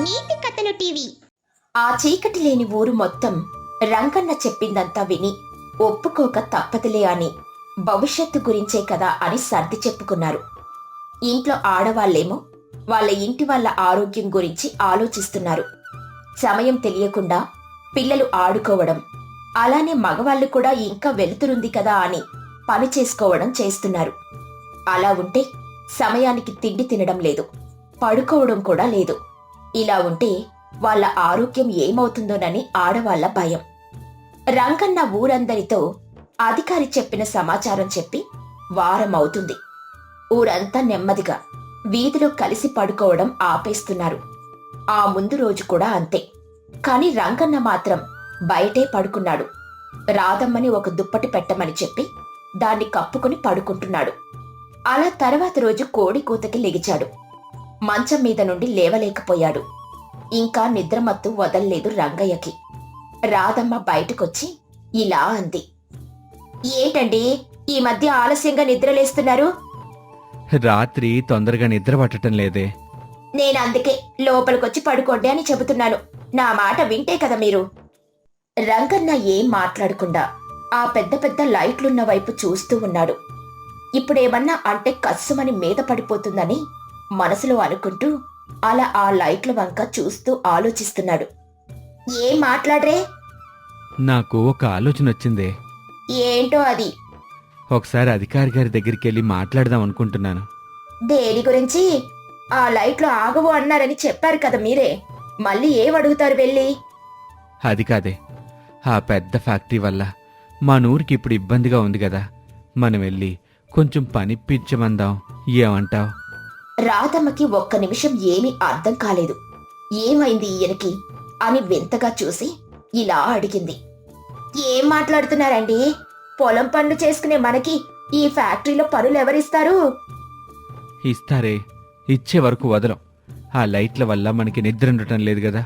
నీతి కథలు టీవీ. ఆ చీకటి లేని ఊరు మొత్తం రంగన్న చెప్పిందంతా విని ఒప్పుకోక తప్పదులే అని భవిష్యత్తు గురించే కదా అని సర్ది చెప్పుకున్నారు. ఇంట్లో ఆడవాళ్ళేమో వాళ్ళ ఇంటి వాళ్ళ ఆరోగ్యం గురించి ఆలోచిస్తున్నారు. సమయం తెలియకుండా పిల్లలు ఆడుకోవడం అలానే మగవాళ్ళు కూడా ఇంకా వెలుతురుంది కదా అని పని చేసుకోవడం చేస్తున్నారు. అలా ఉంటే సమయానికి తిండి తినడం లేదు పడుకోవడం కూడా లేదు. ఇలా ఉంటే వాళ్ళ ఆరోగ్యం ఏమవుతుందోనని ఆడవాళ్ళ భయం. రంగన్న ఊరందరితో అధికారి చెప్పిన సమాచారం చెప్పి వారం అవుతుంది ఊరంతా నెమ్మదిగా వీధిలో కలిసి పడుకోవడం ఆపేస్తున్నారు. ఆ ముందు రోజు కూడా అంతే. కాని రంగన్న మాత్రం బయటే పడుకున్నాడు. రాధమ్మని ఒక దుప్పటి పెట్టమని చెప్పి దాన్ని కప్పుకుని పడుకుంటున్నాడు. అలా తర్వాత రోజు కోడి కూతకి లెగిచాడు. మంచం మీద నుండి లేవలేకపోయాడు. ఇంకా నిద్రమత్తు వదల్లేదు రంగయ్యకి. రాధమ్మ బయటకొచ్చి ఇలా అంది. ఏంటండి ఈ మధ్య ఆలస్యంగా నిద్రలేస్తున్నారు? రాత్రి తొందరగా నిద్ర పట్టడం లేదే. నేను అందుకే లోపలికొచ్చి పడుకోండి అని చెబుతున్నాను. నా మాట వింటే కదా మీరు. రంగన్న ఏం మాట్లాడకుండా ఆ పెద్ద పెద్ద లైట్లున్న వైపు చూస్తూ ఉన్నాడు. ఇప్పుడేమన్నా అంటే కస్సుమని మీద పడిపోతుందని మనసులో అనుకుంటూ అలా ఆ లైట్ల వంక చూస్తూ ఆలోచిస్తున్నాడు. ఏం మాట్లాడరే? నాకు ఒక ఆలోచన వచ్చిందే. ఏంటో అది? ఒకసారి అధికారి గారి దగ్గరికి వెళ్ళి మాట్లాడదాం అనుకుంటున్నాను. దేని గురించి? ఆ లైట్లు ఆగవు అన్నారని చెప్పారు కదా మీరే. మళ్ళీ ఏం అడుగుతారు వెళ్ళి? అది కాదే. ఆ పెద్ద ఫ్యాక్టరీ వల్ల మా నూరికి ఇప్పుడు ఇబ్బందిగా ఉంది కదా. మనం వెళ్ళి కొంచెం పనిపించమందాం ఏమంటావ్? రాధమ్మకి ఒక్క నిమిషం ఏమీ అర్థం కాలేదు. ఏమైంది ఈయనకి? అని వింతగా చూసి ఇలా అడిగింది. ఏం మాట్లాడుతున్నారండి? పొలం పనులు చేసుకునే మనకి ఈ ఫ్యాక్టరీలో పనులు ఎవరిస్తారు? ఇస్తారే. ఇచ్చే వరకు వదలం. ఆ లైట్ల వల్ల మనకి నిద్ర ఉండటం లేదు కదా.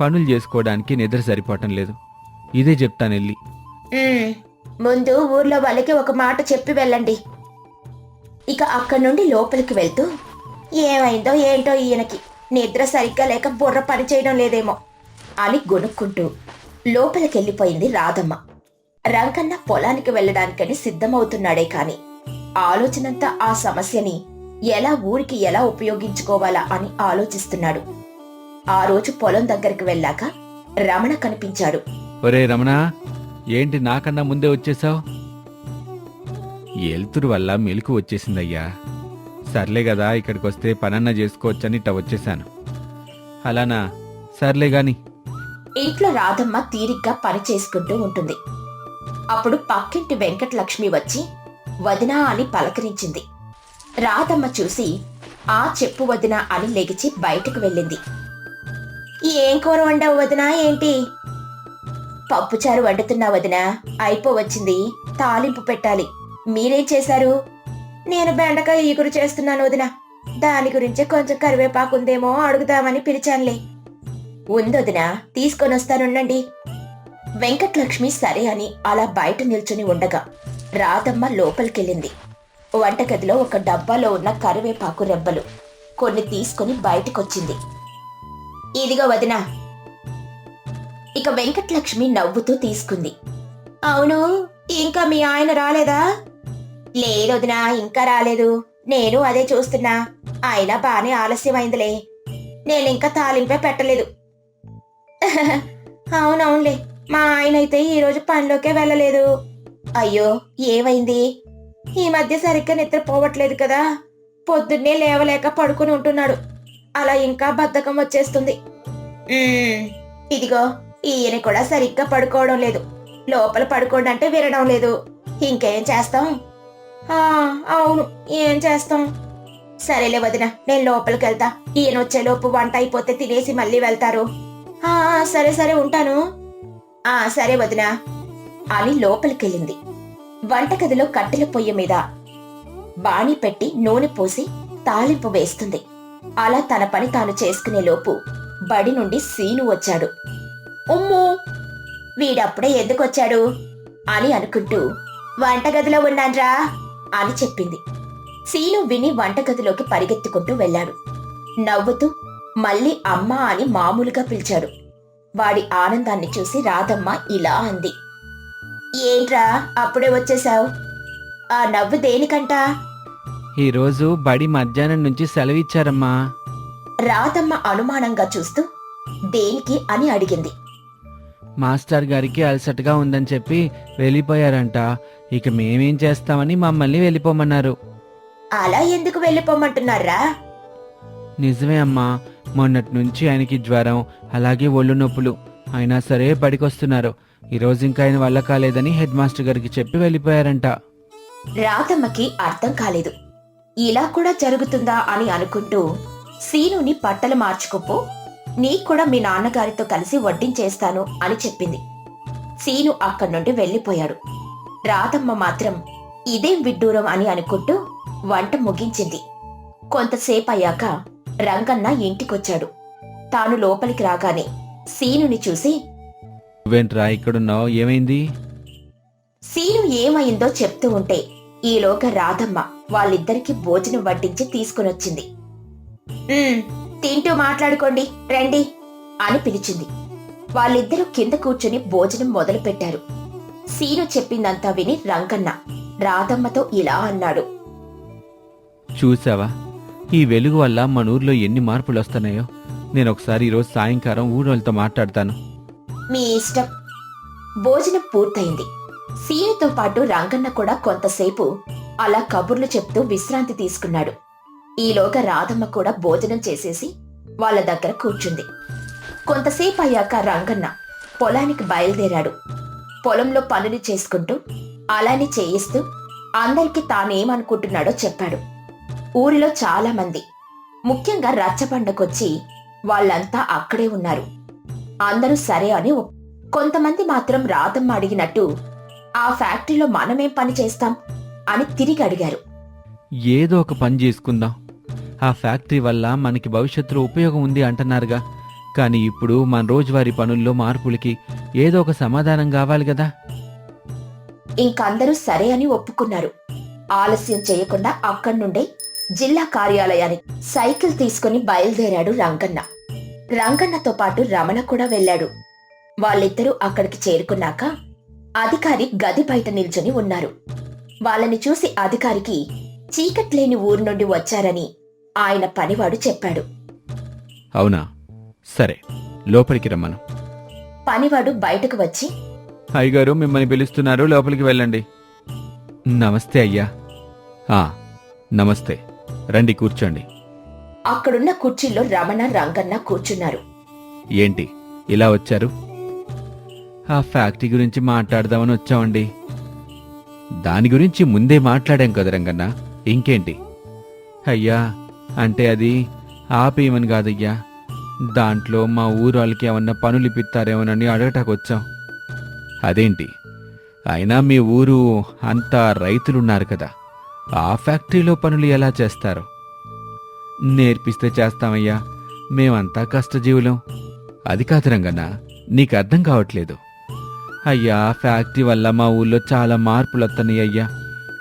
పనులు చేసుకోవడానికి నిద్ర సరిపోవటం లేదు. ఇదే చెప్తాను వెళ్ళి "ఉమ్, ముందు ఊర్లో వాళ్ళకి ఒక మాట చెప్పి వెళ్ళండి. ఇక అక్కడి నుండి లోపలికి వెళ్తూ ఏమైందో ఏంటో ఈయనకి. నిద్ర సరిగ్గా లేక బుర్ర పని చేయడం లేదేమో అని గొనుక్కుంటూ లోపలికెళ్ళిపోయింది రాధమ్మ. రంగన్న పొలానికి వెళ్ళడానికని సిద్ధమవుతున్నాడే కాని ఆలోచనంతా ఆ సమస్యని ఎలా ఊరికి ఎలా ఉపయోగించుకోవాలా అని ఆలోచిస్తున్నాడు. ఆ రోజు పొలం దగ్గరికి వెళ్ళాక రమణ కనిపించాడు. ఒరే రమణ ఏంటి నాకన్నా ముందే వచ్చేసావు? ఎలుతురు వల్ల మెలకు వచ్చేసిందయ్యా. సర్లే కదా ఇక్కడికి వస్తే పనన్న చేసుకోవచ్చని ఇట్ట వచ్చేసాను. అలానా? సర్లే గాని. ఇంట్లో రాధమ్మ తీరిగ్గా పని చేసుకుంటూ ఉంటుంది. అప్పుడు పక్కింటి వెంకటలక్ష్మి వచ్చి వదినా అని పలకరించింది. రాధమ్మ చూసి ఆ చెప్పు వదినా అని లెగిచి బయటకు వెళ్ళింది. ఏం కూర వండావు వదినా ఏంటి? పప్పుచారు వండుతున్నా వదినా అయిపోవచ్చింది తాలింపు పెట్టాలి. మీరేం చేశారు? నేను బెండకాయ ఈగురు చేస్తున్నాను వదిన. దాని గురించి కొంచెం కరివేపాకు ఉందేమో అడుగుదామని పిలిచానులే. ఉందొదిన తీసుకొని వస్తానుండండి. వెంకటలక్ష్మి సరే అని అలా బయట నిల్చుని ఉండగా రాధమ్మ లోపలికెళ్ళింది. వంటగదిలో ఒక డబ్బాలో ఉన్న కరివేపాకు రెబ్బలు కొన్ని తీసుకొని బయటకొచ్చింది. ఇదిగో వదినా. ఇక వెంకటలక్ష్మి నవ్వుతూ తీసుకుంది. అవును ఇంకా మీ ఆయన రాలేదా? లేదొదినా ఇంకా రాలేదు. నేను అదే చూస్తున్నా. అయినా బానే ఆలస్యమైందిలే. నేను ఇంకా తాలింపే పెట్టలేదు. అవునవునులే. మా ఆయన అయితే ఈరోజు పనిలోకే వెళ్ళలేదు. అయ్యో ఏమైంది? ఈ మధ్య సరిగ్గా నిద్రపోవట్లేదు కదా. పొద్దున్నే లేవలేక పడుకుని ఉంటున్నాడు. అలా ఇంకా బద్ధకం వచ్చేస్తుంది. ఇదిగో ఈయన కూడా సరిగ్గా పడుకోవడం లేదు. లోపల పడుకోండి అంటే వినడం లేదు. ఇంకేం చేస్తాం? అవును ఏం చేస్తాం? సరేలే వదిన నేను లోపలికి వెళ్తా. ఈయన వచ్చేలోపు వంట అయిపోతే తినేసి మళ్ళీ వెళ్తారు. సరే సరే ఉంటాను. ఆ సరే వదిన అని లోపలికెళ్ళింది. వంటగదిలో కట్టెల పొయ్యి మీద బాణి పెట్టి నూనె పోసి తాలింపు వేస్తుంది. అలా తన పని తాను చేసుకునే లోపు బడి నుండి సీను వచ్చాడు. ఉమ్ము వీడప్పుడే ఎందుకొచ్చాడు? అని అనుకుంటూ వంటగదిలో ఉన్నాన్రా. అని చెప్పింది. సీను విని వంటగదిలోకి పరిగెత్తుకుంటూ వెళ్ళాడు. నవ్వుతూ మళ్ళీ అమ్మ అని మామూలుగా పిలిచాడు. వాడి ఆనందాన్ని చూసి రాధమ్మ ఇలా అంది. ఏంట్రా అప్పుడే వచ్చేశావు? ఆ నవ్వు దేనికంట? ఈరోజు బడి మధ్యాహ్నం నుంచి సెలవిచ్చారమ్మా. రాధమ్మ అనుమానంగా చూస్తూ దేనికి? అని అడిగింది. మాస్టర్ గారికి అలసటగా ఉందని చెప్పి వెళ్ళిపోయారంట. ఇక మేమేం చేస్తామని మమ్మల్ని వెళ్ళిపోమన్నారు. అలా ఎందుకు వెళ్ళిపోమంటున్నారా? నిజమే అమ్మా మొన్నటి నుంచి ఆయనకి జ్వరం అలాగే ఒళ్ళు నొప్పులు. అయినా సరే బడికొస్తున్నారు ఈరోజు ఇంకా ఆయన వల్ల కాలేదని హెడ్ మాస్టర్ గారికి చెప్పి వెళ్ళిపోయారంట. రాధమ్మకి అర్థం కాలేదు. ఇలా కూడా జరుగుతుందా అని అనుకుంటూ సీనుని బట్టలు మార్చుకోపో నీకు కూడా మీ నాన్నగారితో కలిసి వడ్డించేస్తాను అని చెప్పింది. సీను అక్కడి నుండి వెళ్ళిపోయాడు. రాధమ్మ మాత్రం ఇదేం విడ్డూరం అని అనుకుంటూ వంట ముగించింది. కొంతసేపు అయ్యాక రంగన్న ఇంటికొచ్చాడు. తాను లోపలికి రాగానే సీనుని చూసి నువ్వేంట్రా ఇక్కడున్నావు? ఏమైంది? సీను ఏమైందో చెప్తూ ఉంటే ఈలోగా రాధమ్మ వాళ్ళిద్దరికి భోజనం వడ్డించి తీసుకునొచ్చింది. "ఉమ్, తింటూ మాట్లాడుకోండి రండి అని పిలిచింది. వాళ్ళిద్దరూ కింద కూర్చుని భోజనం మొదలు పెట్టారు సీను చెప్పిందంతా విని రంగన్న రాధమ్మతో ఇలా అన్నాడు. చూసావా? ఈ వెలుగు వల్ల మన ఊర్లో ఎన్ని మార్పులు వస్తున్నాయో నేను ఒకసారి ఈరోజు సాయంకాలం ఊరోళ్ళతో మాట్లాడతాను. మీ ఇష్టం. భోజనం పూర్తయింది. సీనుతో పాటు రంగన్న కూడా కొంతసేపు అలా కబుర్లు చెప్తూ విశ్రాంతి తీసుకున్నాడు. ఈలోగా రాధమ్మ కూడా భోజనం చేసేసి వాళ్ళ దగ్గర కూర్చుంది. కొంతసేపు అయ్యాక రంగన్న పొలానికి బయలుదేరాడు. పొలంలో పనులు చేసుకుంటూ అలానే చేయిస్తూ అందరికీ తానేమనుకుంటున్నాడో చెప్పాడు. ఊరిలో చాలామంది ముఖ్యంగా రచ్చబండకొచ్చి వాళ్ళంతా అక్కడే ఉన్నారు. అందరూ సరే అని కొంతమంది మాత్రం రాధమ్మ అడిగినట్టు ఆ ఫ్యాక్టరీలో మనమేం పని చేస్తాం? అని తిరిగి అడిగారు. ఏదో ఒక పని చేసుకుందాం. ఆ ఫ్యాక్టరీ వల్ల మనకి భవిష్యత్తులో ఉపయోగం ఉంది అంటున్నారుగా. కానీ ఇప్పుడు మన రోజువారీ పనుల్లో మార్పులకి ఏదో ఒక సమాధానం కావాలి కదా. ఇంకందరూ సరే అని ఒప్పుకున్నారు. ఆలస్యం చేయకుండా అక్కడి నుండే జిల్లా కార్యాలయానికి సైకిల్ తీసుకుని బయలుదేరాడు రంగన్న. రంగన్నతో పాటు రమణ కూడా వెళ్ళాడు. వాళ్ళిద్దరూ అక్కడికి చేరుకున్నాక అధికారి గది బయట నిల్చొని ఉన్నారు. వాళ్ళని చూసి అధికారికి చీకట్లేని ఊరు నుండి వచ్చారని ఆయన పనివాడు చెప్పాడు. అవునా? సరే లోపలికి రమ్మను. పనివాడు బయటకు వచ్చి అయ్యగారు మిమ్మల్ని పిలుస్తున్నారు లోపలికి వెళ్ళండి. నమస్తే అయ్యా. ఆ, నమస్తే. రండి కూర్చోండి. అక్కడున్న కుర్చీలో రమణ రంగన్న కూర్చున్నారు. ఏంటి ఇలా వచ్చారు? ఆ ఫ్యాక్టరీ గురించి మాట్లాడదామని వచ్చామండి. దాని గురించి ముందే మాట్లాడాం కదా రంగన్న. ఇంకేంటి? అయ్యా అంటే అది ఆపేయమని కాదయ్యా. దాంట్లో మా ఊరు వాళ్ళకి ఏమన్నా పనులు ఇప్పిస్తారేమోనని అడగటానికి వచ్చాం అదేంటి? అయినా మీ ఊరు అంతా రైతులున్నారు కదా. ఆ ఫ్యాక్టరీలో పనులు ఎలా చేస్తారు? నేర్పిస్తే చేస్తామయ్యా. మేమంతా కష్టజీవులం. అది కాదు రంగన్న నీకు అర్థం కావట్లేదు. అయ్యా ఫ్యాక్టరీ వల్ల మా ఊళ్ళో చాలా మార్పులు వస్తున్నాయి అయ్యా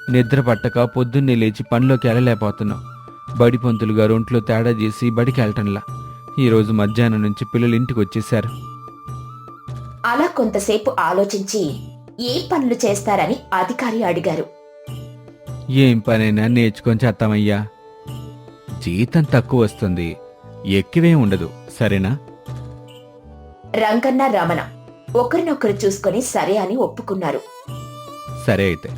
నిద్ర పట్టక పొద్దున్నే లేచి పనిలోకి వెళ్ళలేకపోతున్నాం. బడి పంతులు గారు ఒంట్లో తేడా చేసి బడికి వెళ్ళటంలా ఈరోజు మధ్యాహ్నం నుంచి పిల్లలు ఇంటికి వచ్చేసారు అలా కొంతసేపు ఆలోచించి ఏం పనులు చేస్తారని అధికారి అడిగారు. ఏం పనైనా నేర్చుకొని చేస్తామయ్యా. జీతం తక్కువ వస్తుంది. ఎక్కువే ఉండదు. సరేనా? రంగన్న రమణ ఒకరినొకరు చూసుకొని సరే అని ఒప్పుకున్నారు. సరే అయితే.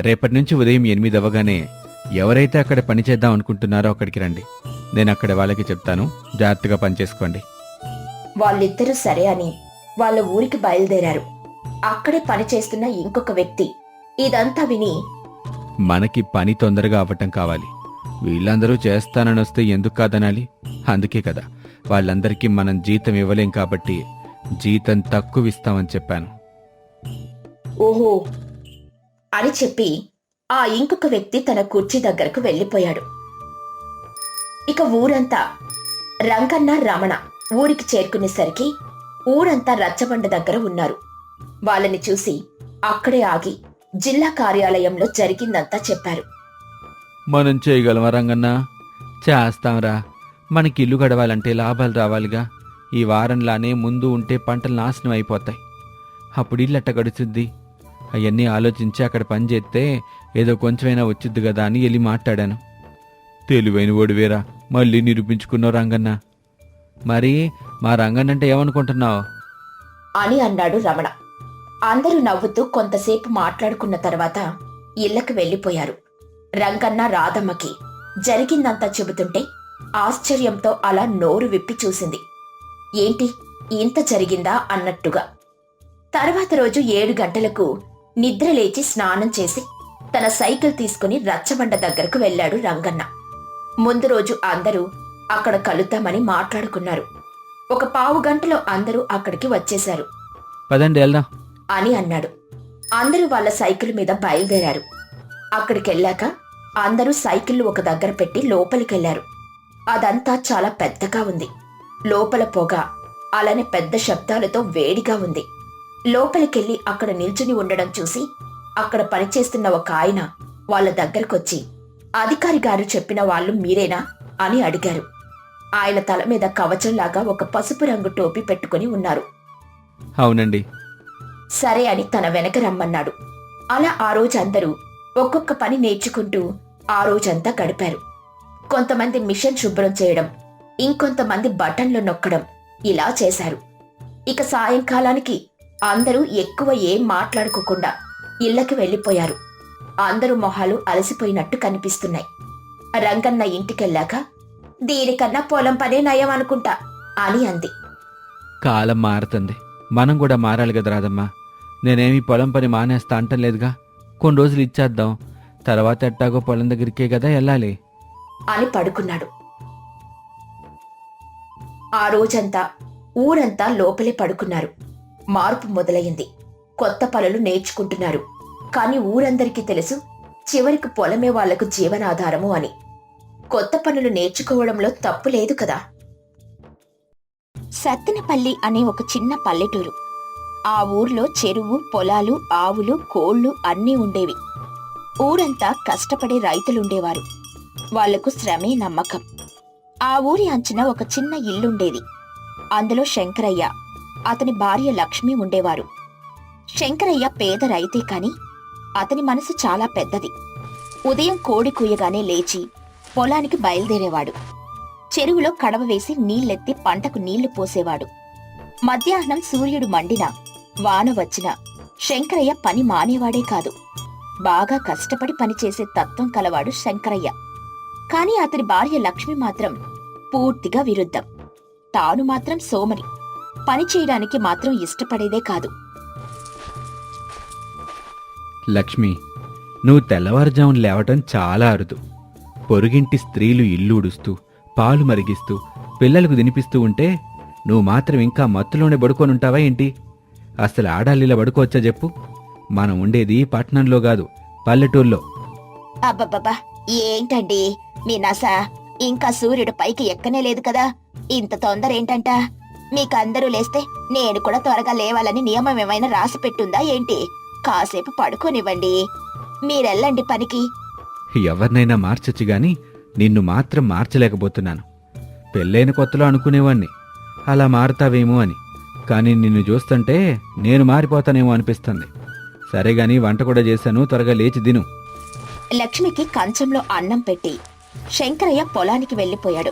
రేపటి నుంచి ఉదయం ఎనిమిది అవ్వగానే ఎవరైతే అక్కడ పని చేద్దాం అనుకుంటున్నారో అక్కడికి రండి. నేను అక్కడ వాళ్ళకి చెప్తాను. జాగ్రత్తగా పనిచేసుకోండి వాళ్ళిద్దరూ సరే అని వాళ్ళ ఊరికి బయలుదేరారు. అక్కడే పనిచేస్తున్న ఇంకొక వ్యక్తి. ఇదంతా విని మనకి పని తొందరగా అవ్వటం కావాలి. వీళ్ళందరూ చేస్తానని వస్తే ఎందుకు కాదనాలి? అందుకే కదా. వాళ్ళందరికీ మనం జీతం ఇవ్వలేం కాబట్టి జీతం తక్కువ ఇస్తామని చెప్పాను. ఓహో అని చెప్పి ఆ ఇంకొక వ్యక్తి తన కుర్చీ దగ్గరకు వెళ్ళిపోయాడు. ఇక ఊరంతా రంగన్న రమణ ఊరికి చేరుకునేసరికి ఊరంతా రచ్చబండ దగ్గర ఉన్నారు. వాళ్ళని చూసి అక్కడే ఆగి జిల్లా కార్యాలయంలో జరిగిందంతా చెప్పారు. మనం చేయగలమా రంగన్న? చేస్తాంరా. మనకి ఇల్లు గడవాలంటే లాభాలు రావాలిగా. ఈ వారంలానే ముందు ఉంటే పంటలు నాశనం అయిపోతాయి. అప్పుడు ఇల్లు గడుచుద్ది? అవన్నీ ఆలోచించి అక్కడ పని చేస్తే ఏదో కొంచెమైనా వచ్చిద్ది కదా అని వెళ్ళి మాట్లాడాను. తెలివైన ఓడివేరా మళ్ళీ నిరూపించుకున్నావు రంగన్న. మరి మా రంగన్న అంటే ఏమనుకుంటున్నావు? అని అన్నాడు రమణ. అందరూ నవ్వుతూ కొంతసేపు మాట్లాడుకున్న తర్వాత ఇళ్ళకు వెళ్ళిపోయారు రంగన్న రాధమ్మకి జరిగిందంతా చెబుతుంటే ఆశ్చర్యంతో అలా నోరు విప్పి చూసింది. ఏంటి ఇంత జరిగిందా? అన్నట్టుగా. తర్వాత రోజు ఏడు గంటలకు నిద్ర లేచి స్నానం చేసి తన సైకిల్ తీసుకుని రచ్చబండ దగ్గరకు వెళ్ళాడు రంగన్న. ముందు రోజు అందరూ అక్కడ కలుద్దామని మాట్లాడుకున్నారు. ఒక పావు గంటలో అందరూ అక్కడికి వచ్చేశారు. పదండి వెళ్దాం. అని అన్నాడు. అందరూ వాళ్ళ సైకిల్ మీద బయలుదేరారు. అక్కడికెళ్ళాక అందరూ సైకిళ్ళు ఒక దగ్గర పెట్టి లోపలికెళ్ళారు. అదంతా చాలా పెద్దగా ఉంది. లోపల పొగ అలానే పెద్ద శబ్దాలతో వేడిగా ఉంది. లోపలికెళ్ళి అక్కడ నిల్చుని ఉండడం చూసి అక్కడ పనిచేస్తున్న ఒక ఆయన వాళ్ళ దగ్గరకొచ్చి అధికారి గారు చెప్పిన వాళ్ళు మీరేనా? అని అడిగారు. ఆయన తల మీద కవచంలాగా ఒక పసుపు రంగు టోపీ పెట్టుకుని ఉన్నారు. అవునండి. సరే అని తన వెనక రమ్మన్నాడు. అలా ఆ రోజందరూ ఒక్కొక్క పని నేర్చుకుంటూ ఆ రోజంతా గడిపారు. కొంతమంది మిషన్ శుభ్రం చేయడం ఇంకొంతమంది బటన్లు నొక్కడం ఇలా చేశారు. ఇక సాయంకాలానికి అందరూ ఎక్కువ ఏం మాట్లాడుకోకుండా ఇళ్ళకి వెళ్ళిపోయారు. అందరూ మొహాలు అలసిపోయినట్టు కనిపిస్తున్నాయి. రంగన్న ఇంటికెళ్ళాక దీనికన్నా పొలం పనే నయం అనుకుంటా అని అంది. కాలం మారుతుంది. మనం కూడా మారాలి కదా రాదమ్మా నేనేమి పొలం పని మానేస్తా అంటలేదుగా కొన్ని రోజులు ఇచ్చేద్దాం. తర్వాత ఎట్టాగో పొలం దగ్గరికే కదా వెళ్ళాలి. అని పడుకున్నాడు. ఆ రోజంతా ఊరంతా లోపలే పడుకున్నారు. మార్పు మొదలయ్యింది కొత్త పనులు నేర్చుకుంటున్నారు. కాని ఊరందరికీ తెలుసు చివరికి పొలమే వాళ్ళకు జీవనాధారము అని. కొత్త పనులు నేర్చుకోవడంలో తప్పు లేదు కదా. సత్తెనపల్లి అనే ఒక చిన్న పల్లెటూరు. ఆ ఊర్లో చెరువు పొలాలు ఆవులు కోళ్ళు అన్నీ ఉండేవి. ఊరంతా కష్టపడే రైతులుండేవారు. వాళ్ళకు శ్రమే నమ్మకం. ఆ ఊరి అంచున ఒక చిన్న ఇల్లుండేది. అందులో శంకరయ్య అతని భార్య లక్ష్మి ఉండేవారు. శంకరయ్య పేద రైతే కాని అతని మనసు చాలా పెద్దది. ఉదయం కోడి కూయగానే లేచి పొలానికి బయలుదేరేవాడు. చెరువులో కడవ వేసి నీళ్ళెత్తి పంటకు నీళ్ళు పోసేవాడు. మధ్యాహ్నం సూర్యుడు మండినా వాన వచ్చినా శంకరయ్య పని మానేవాడే కాదు. బాగా కష్టపడి పనిచేసే తత్వం కలవాడు శంకరయ్య. కాని అతని భార్య లక్ష్మి మాత్రం పూర్తిగా విరుద్ధం. తాను మాత్రం సోమరి. పని చేయడానికి మాత్రం ఇష్టపడేదే కాదు. లక్ష్మి నువ్వు తెల్లవారుజామున లేవటం చాలా అరుదు. పొరుగింటి స్త్రీలు ఇల్లు ఉడుస్తూ పాలు మరిగిస్తూ పిల్లలకు తినిపిస్తూ ఉంటే నువ్వు మాత్రం ఇంకా మత్తులోనే పడుకొని ఉంటావా ఏంటి? అసలు ఆడాలిలా పడుకోవచ్చా చెప్పు. మనం ఉండేది పట్టణంలో కాదు పల్లెటూర్లో. అబ్బబ్బబ్బా ఏంటండి? మీ నస ఇంకా సూర్యుడు పైకి ఎక్కనే లేదు కదా. ఇంత తొందర ఏంటంట? మీకందరూ లేస్తే నేను కూడా త్వరగా లేవాలని నియమం ఏమైనా రాసి పెట్టుందా ఏంటి? కాసేపు పడుకోనివ్వండి. మీరెళ్ళండి పనికి. ఎవరినైనా మార్చొచ్చు గాని నిన్ను మాత్రం మార్చలేకపోతున్నాను. పెళ్ళైన కొత్తలో అనుకునేవాణ్ణి. అలా మారుతావేమో అని. కానీ నిన్ను చూస్తుంటే నేను మారిపోతానేమో అనిపిస్తుంది. సరే గాని వంట కూడా చేశాను త్వరగా లేచి దిను లక్ష్మికి కంచంలో అన్నం పెట్టి శంకరయ్య పొలానికి వెళ్ళిపోయాడు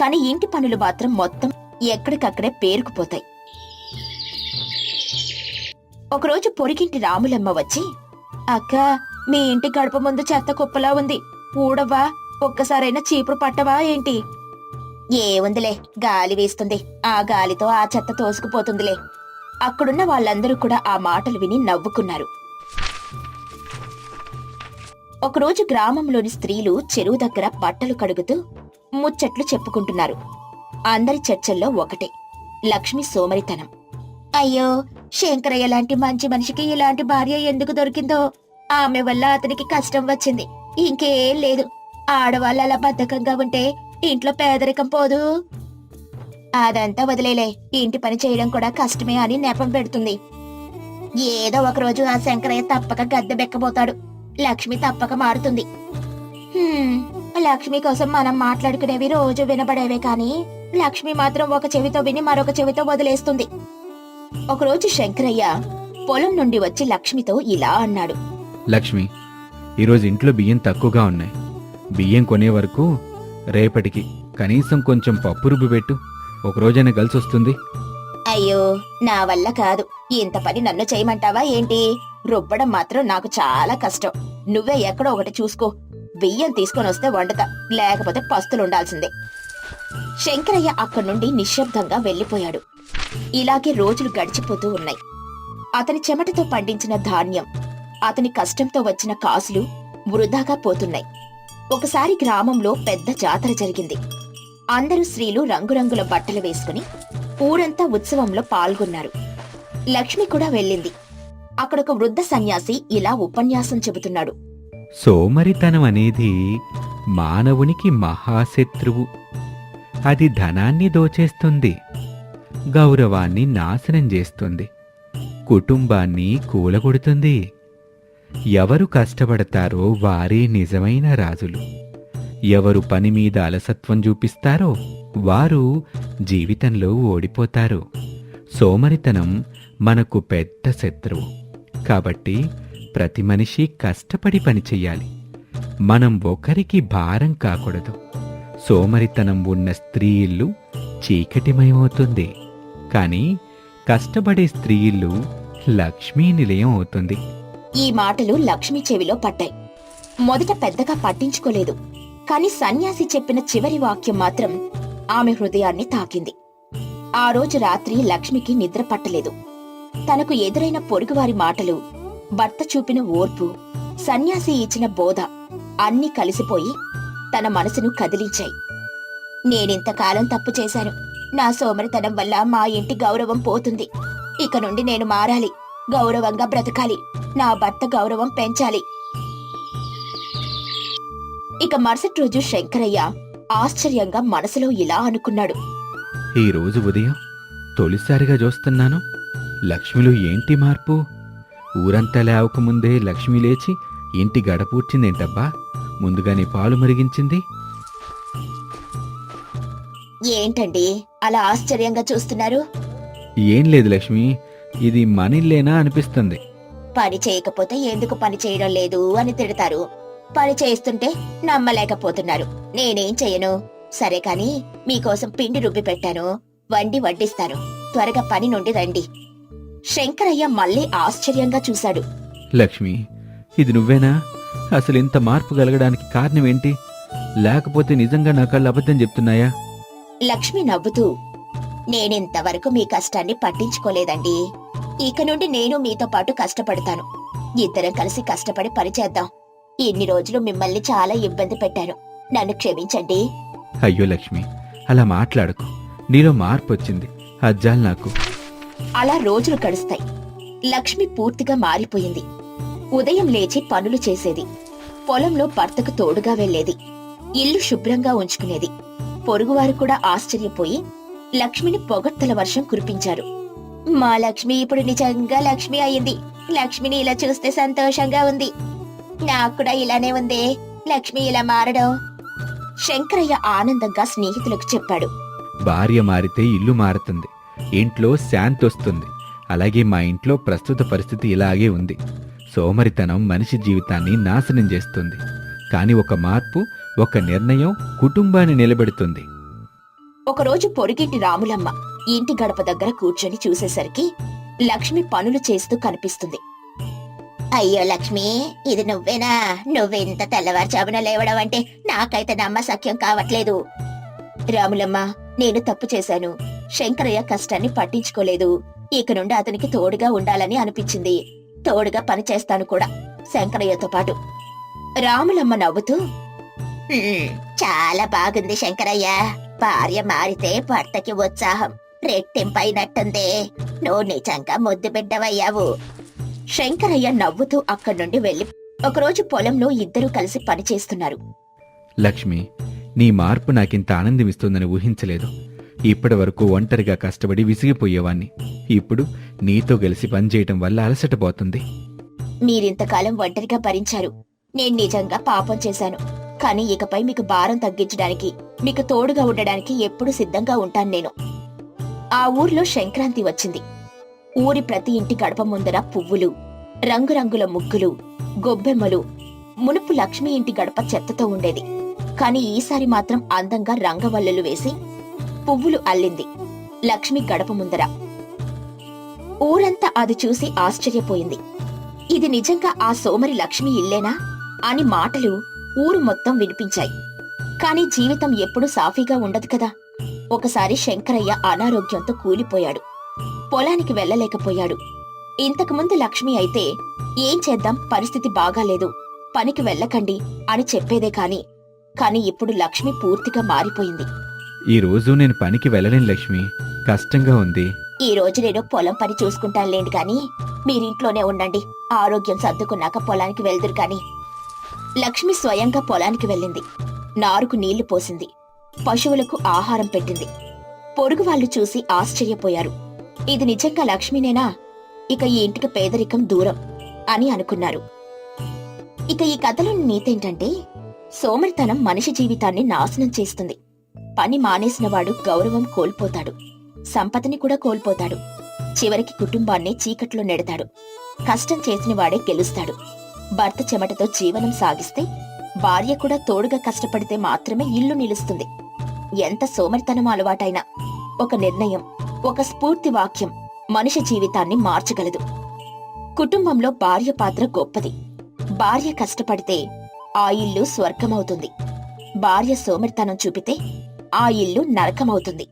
కాని ఇంటి పనులు మాత్రం మొత్తం ఎక్కడికక్కడే పేరుకుపోతాయి. ఒకరోజు పొరిగింటి రాములమ్మ వచ్చి అక్క మీ ఇంటి గడప ముందు చెత్త కుప్పలా ఉంది. ఊడవా? ఒక్కసారైనా చీపురు పట్టవా ఏంటి? ఏముందిలే గాలి వేస్తుంది. ఆ గాలితో ఆ చెత్త తోసుకుపోతుందిలే. అక్కడున్న వాళ్ళందరూ కూడా ఆ మాటలు విని నవ్వుకున్నారు. ఒకరోజు గ్రామంలోని స్త్రీలు చెరువు దగ్గర బట్టలు కడుగుతూ ముచ్చట్లు చెప్పుకుంటున్నారు. అందరి చర్చల్లో ఒకటే లక్ష్మి సోమరితనం. అయ్యో శంకరయ్య లాంటి మంచి మనిషికి ఇలాంటి భార్య ఎందుకు దొరికిందో? ఆమె వల్ల అతనికి కష్టం వచ్చింది. ఇంకేం లేదు. ఆడవాళ్ళు అలా బద్ధకంగా ఉంటే ఇంట్లో పేదరికం పోదు. అదంతా వదిలేలే. ఇంటి పని చేయడం కూడా కష్టమే అని నెపం పెడుతుంది. ఏదో ఒకరోజు ఆ శంకరయ్య తప్పక గద్దె బెక్కబోతాడు. లక్ష్మి తప్పక మారుతుంది. లక్ష్మి కోసం మనం మాట్లాడుకునేవి రోజు వినబడేవే కానీ లక్ష్మి మాత్రం ఒక చెవితో విని మరొక చెవితో వదిలేస్తుంది. ఒకరోజు శంకరయ్య పొలం నుండి వచ్చి లక్ష్మితో ఇలా అన్నాడు. లక్ష్మి ఈరోజు ఇంట్లో బియ్యం తక్కువగా ఉన్నాయి. బియ్యం కొనే వరకు రేపటికి కనీసం కొంచెం పప్పు రుబ్బి పెట్టు. ఒక రోజైనా కలిసి వస్తుంది. అయ్యో నా వల్ల కాదు. ఇంత పని నన్ను చేయమంటావా ఏంటి? రుబ్బడం మాత్రం నాకు చాలా కష్టం. నువ్వే ఎక్కడో ఒకటి చూసుకో. బియ్యం తీసుకొని వస్తే వండుతా. లేకపోతే పస్తులు ఉండాల్సిందే శంకరయ్య అక్కడి నుండి నిశ్శబ్దంగా వెళ్ళిపోయాడు ఇలాగే రోజులు గడిచిపోతూ ఉన్నాయి. అతని చెమటతో పండించిన ధాన్యం అతని కష్టంతో వచ్చిన కాసులు వృధాగా పోతున్నాయి. ఒకసారి గ్రామంలో పెద్ద జాతర జరిగింది. అందరూ స్త్రీలు రంగురంగుల బట్టలు వేసుకుని ఊరంతా ఉత్సవంలో పాల్గొన్నారు. లక్ష్మి కూడా వెళ్ళింది. అక్కడొక వృద్ధ సన్యాసి ఇలా ఉపన్యాసం చెబుతున్నాడు. సోమరితనం అనేది మానవునికి మహాశత్రువు. అది ధనాన్ని దోచేస్తుంది. గౌరవాన్ని నాశనం చేస్తుంది. కుటుంబాన్ని కూలగొడుతుంది. ఎవరు కష్టపడతారో వారే నిజమైన రాజులు. ఎవరు పని మీద అలసత్వం చూపిస్తారో వారు జీవితంలో ఓడిపోతారు. సోమరితనం మనకు పెద్ద శత్రువు. కాబట్టి ప్రతి మనిషి కష్టపడి పని చెయ్యాలి. మనం ఒకరికి భారం కాకూడదు. సోమరితనం ఉన్న స్త్రీ ఇల్లు చీకటిమయమవుతుంది. కానీ కష్టపడే స్త్రీ ఇల్లు లక్ష్మీ నిలయం అవుతుంది. ఈ మాటలు లక్ష్మి చెవిలో పడ్డాయి. మొదట పెద్దగా పట్టించుకోలేదు. కాని సన్యాసి చెప్పిన చివరి వాక్యం మాత్రం ఆమె హృదయాన్ని తాకింది. ఆ రోజు రాత్రి లక్ష్మికి నిద్ర పట్టలేదు. తనకు ఎదురైన పొరుగువారి మాటలు భర్త చూపిన ఓర్పు సన్యాసి ఇచ్చిన బోధ అన్నీ కలిసిపోయి తన మనసును కదిలించాయి. నేనింతకాలం తప్పు చేశాను. నా సోమరితనం వల్ల మా ఇంటి గౌరవం పోతుంది. ఇక నుండి నేను మారాలి. గౌరవంగా బ్రతకాలి. నా భర్త గౌరవం పెంచాలి. ఇక మరుసటి రోజు శంకరయ్య ఆశ్చర్యంగా మనసులో ఇలా అనుకున్నాడు. ఈ రోజు ఉదయం తొలిసారిగా చూస్తున్నాను. లక్ష్మిలో ఏంటి మార్పు? ఊరంతా లేవకముందే లక్ష్మి లేచి ఇంటి గడపూడ్చిందేంటబ్బా? ముందుగానే పాలు మరిగించింది. ఏంటండి అలా ఆశ్చర్యంగా చూస్తున్నారు? ఏం లేదు లక్ష్మి ఇది మనిల్లేనా అనిపిస్తుంది. పని చేయకపోతే ఎందుకు పని చేయడం లేదు అని తిడతారు. పని చేస్తుంటే నమ్మలేకపోతున్నారు. నేనేం చెయ్యను సరే కాని మీకోసం పిండి రుబ్బి పెట్టాను వండి వడ్డిస్తాను. త్వరగా పని నుండి రండి. శంకరయ్య మళ్ళీ ఆశ్చర్యంగా చూశాడు. లక్ష్మి ఇది నువ్వేనా? అసలు ఇంత మార్పు కలగడానికి కారణం ఏంటి? లేకపోతే నిజంగా నా కళ్ళు అబద్ధం చెప్తున్నాయా? లక్ష్మి నవ్వుతూ నేనింతవరకు మీ కష్టాన్ని పట్టించుకోలేదండి. ఇక నుండి నేను మీతో పాటు కష్టపడతాను. ఇద్దరం కలిసి కష్టపడి పనిచేద్దాం ఇన్ని రోజులు మిమ్మల్ని చాలా ఇబ్బంది పెట్టాను. నన్ను క్షమించండి. అయ్యో లక్ష్మి అలా మాట్లాడకు. నీలో మార్పు వచ్చింది. అజ్జాలు నాకు. అలా రోజులు గడుస్తాయి. లక్ష్మి పూర్తిగా మారిపోయింది. ఉదయం లేచి పనులు చేసేది. పొలంలో భర్తకు తోడుగా వెళ్ళేది ఇల్లు శుభ్రంగా ఉంచుకునేది. పొరుగువారు కూడా ఆశ్చర్యపోయి లక్ష్మిని పొగడ్తల వర్షం కురిపించారు. మా లక్ష్మి ఇప్పుడు నిజంగా లక్ష్మి అయింది. లక్ష్మిని ఇలా చూస్తే సంతోషంగా ఉంది. నాకు కూడా ఇలానే ఉందే. లక్ష్మి ఇలా మారడం. శంకరయ్య ఆనందంగా స్నేహితులకు చెప్పాడు. భార్య మారితే ఇల్లు మారుతుంది. ఇంట్లో శాంతి వస్తుంది. అలాగే మా ఇంట్లో ప్రస్తుత పరిస్థితి ఇలాగే ఉంది. సోమరితనం మనిషి జీవితాన్ని నాశనం చేస్తుంది. కానీ ఒక మార్పు ఒక నిర్ణయం కుటుంబాన్ని నిలబెడుతుంది. ఒకరోజు పొరుగింటి రాములమ్మ ఇంటి గడప దగ్గర కూర్చొని చూసేసరికి లక్ష్మి పనులు చేస్తూ కనిపిస్తుంది. అయ్యో లక్ష్మి ఇది నువ్వేనా? నువ్వెంత తెల్లవారుజామున లేవడం అంటే నాకైతే నమ్మ సఖ్యం కావట్లేదు. రాములమ్మ నేను తప్పు చేశాను. శంకరయ్య కష్టాన్ని పట్టించుకోలేదు. ఇక నుండి అతనికి తోడుగా ఉండాలని అనిపించింది. తోడుగా పనిచేస్తాను కూడా శంకరయ్యతో పాటు. రాములమ్మ నవ్వుతూ చాలా బాగుంది శంకరయ్య. భార్య మారితే భర్తకి ఉత్సాహం రెట్టింపైనట్టుంది. నువ్వు నిజంగా ముద్దు బిడ్డవయ్యావు. శంకరయ్య నవ్వుతూ అక్కడి నుండి వెళ్ళి ఒకరోజు పొలంలో ఇద్దరూ కలిసి పనిచేస్తున్నారు లక్ష్మి నీ మార్పు నాకింత ఆనందమిస్తుందని ఊహించలేదు. ఇప్పటి వరకు ఒంటరిగా కష్టపడి విసిగిపోయేవాణ్ణి. ఇప్పుడు నీతో కలిసి పనిచేయటం వల్ల అలసటపోతుంది మీరింతకాలం ఒంటరిగా భరించారు. నేను నిజంగా పాపం చేశాను. కానీ ఇకపై మీకు భారం తగ్గించడానికి మీకు తోడుగా ఉండడానికి ఎప్పుడు సిద్ధంగా ఉంటాను నేను. ఆ ఊర్లో సంక్రాంతి వచ్చింది. ఊరి ప్రతి ఇంటి గడప ముందర పువ్వులు రంగురంగుల ముగ్గులు గొబ్బెమ్మలు మునుపు లక్ష్మి ఇంటి గడప చెత్తతో ఉండేది. కాని ఈసారి మాత్రం అందంగా రంగవల్లులు వేసి పువ్వులు అల్లింది లక్ష్మి గడప ముందర. ఊరంతా అది చూసి ఆశ్చర్యపోయింది. ఇది నిజంగా ఆ సోమరి లక్ష్మి ఇల్లేనా? అని మాటలు ఊరు మొత్తం వినిపించాయి. కాని జీవితం ఎప్పుడూ సాఫీగా ఉండదు కదా. ఒకసారి శంకరయ్య అనారోగ్యంతో కూలిపోయాడు. పొలానికి వెళ్ళలేకపోయాడు. ఇంతకుముందు లక్ష్మి అయితే ఏం చేద్దాం? పరిస్థితి బాగాలేదు. పనికి వెళ్ళకండి అని చెప్పేదే కాని కాని ఇప్పుడు లక్ష్మి పూర్తిగా మారిపోయింది. ఈ రోజు నేను పనికి వెళ్ళలేను లక్ష్మి. కష్టంగా ఉంది. ఈ రోజు నేను పొలం పని చూసుకుంటానులేండి గాని మీరింట్లోనే ఉండండి. ఆరోగ్యం సర్దుకున్నాక పొలానికి వెళ్దురు కాని లక్ష్మి స్వయంగా పొలానికి వెళ్ళింది. నారుకు నీళ్ళు పోసింది. పశువులకు ఆహారం పెట్టింది. పొరుగు వాళ్ళు చూసి ఆశ్చర్యపోయారు. ఇది నిజంగా లక్ష్మినేనా? ఇక ఈ ఇంటికి పేదరికం దూరం అని అనుకున్నారు. ఇక ఈ కథలోని నీతేంటంటే సోమరితనం మనిషి జీవితాన్ని నాశనం చేస్తుంది. పని మానేసినవాడు గౌరవం కోల్పోతాడు. సంపదని కూడా కోల్పోతాడు. చివరికి కుటుంబాన్ని చీకట్లో నెడతాడు. కష్టం చేసిన వాడే గెలుస్తాడు. భర్త చెమటతో జీవనం సాగిస్తే భార్య కూడా తోడుగా కష్టపడితే మాత్రమే ఇల్లు నిలుస్తుంది. ఎంత సోమరితనం అలవాటైనా. ఒక నిర్ణయం ఒక స్ఫూర్తి వాక్యం మనిషి జీవితాన్ని మార్చగలదు. కుటుంబంలో భార్య పాత్ర గొప్పది. భార్య కష్టపడితే ఆ ఇల్లు స్వర్గమవుతుంది. భార్య సోమరితనం చూపితే ఆ ఇల్లు నరకమవుతుంది.